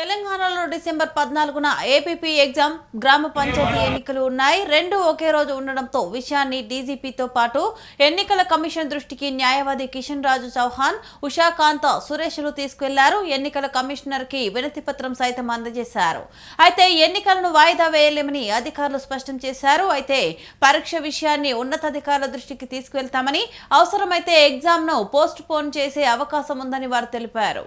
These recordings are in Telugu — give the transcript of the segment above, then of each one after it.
తెలంగాణలో డిసెంబర్ పద్నాలుగున ఏపీపీ ఎగ్జామ్ గ్రామ పంచాయతీ ఎన్నికలు ఉన్నాయి. రెండు ఒకే రోజు ఉండడంతో విషయాన్ని డీజీపీతో పాటు ఎన్నికల కమిషన్ దృష్టికి న్యాయవాది కిషన్ రాజు చౌహాన్ ఉషాకాంత్ సురేష్లు తీసుకెళ్ళారు. ఎన్నికల కమిషనర్కి వినతి పత్రం సైతం అందజేశారు. అయితే ఎన్నికలను వాయిదా వేయలేమని అధికారులు స్పష్టం చేశారు. అయితే పరీక్ష విషయాన్ని ఉన్నతాధికారుల దృష్టికి తీసుకువెళ్తామని అవసరమైతే ఎగ్జామ్ను పోస్ట్ పోన్ చేసే అవకాశం ఉందని వారు తెలిపారు.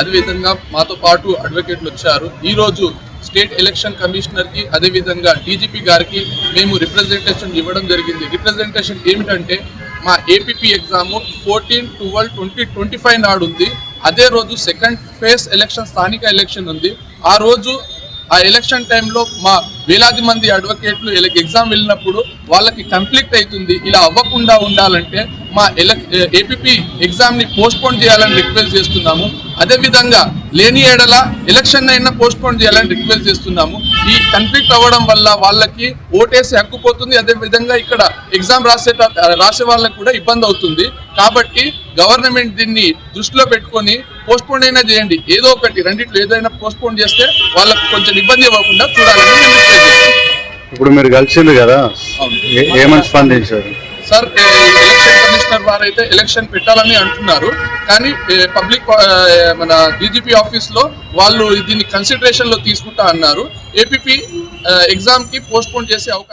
అదేవిధంగా మాతో పాటు అడ్వకేట్లు వచ్చారు. ఈరోజు స్టేట్ ఎలక్షన్ కమిషనర్కి అదేవిధంగా డీజీపీ గారికి మేము రిప్రజెంటేషన్ ఇవ్వడం జరిగింది. రిప్రజెంటేషన్ ఏమిటంటే మా APP exam fourteen twelve twenty twenty five నాడు ఉంది. అదే రోజు సెకండ్ ఫేజ్ ఎలక్షన్ స్థానిక ఎలక్షన్ ఉంది. ఆ రోజు ఆ ఎలక్షన్ టైంలో మా వేలాది మంది అడ్వకేట్లు ఎగ్జామ్ వెళ్ళినప్పుడు వాళ్ళకి కంఫ్లిక్ట్ అవుతుంది. ఇలా అవ్వకుండా ఉండాలంటే మా ఎలక్ ఏపీపీ ఎగ్జామ్ని పోస్ట్పోన్ చేయాలని రిక్వెస్ట్ చేస్తున్నాము. అదేవిధంగా లేని ఏడల ఎలక్షన్ అయినా పోస్ట్పోన్ చేయాలని రిక్వెస్ట్ చేస్తున్నాము. ఈ కన్ఫ్లిక్ట్ అవ్వడం వల్ల వాళ్ళకి ఓటేసి హక్కు పోతుంది. అదేవిధంగా ఇక్కడ ఎగ్జామ్ రాసే రాసే వాళ్ళకి కూడా ఇబ్బంది అవుతుంది. కాబట్టి గవర్నమెంట్ దీన్ని దృష్టిలో పెట్టుకొని పోస్ట్పోన్ అయినా చేయండి. ఏదో ఒకటి రెండిట్లో ఏదైనా పోస్ట్పోన్ చేస్తే వాళ్ళకి కొంచెం ఇబ్బంది ఇవ్వకుండా చూడాలని. ఇప్పుడు మీరు కలిసిండ్రు కదా? ఏమని స్పందించారు? సార్ వారైతే ఎలక్షన్ వారు అయితే ఎలక్షన్ పెట్టాలని అంటున్నారు. కానీ పబ్లిక్ మన డీజీపీ ఆఫీస్లో వాళ్ళు దీన్ని కన్సిడరేషన్లో తీసుకుంటా అన్నారు. ఏపీపీ ఎగ్జామ్కి పోస్ట్ పోన్ చేసే అవకాశం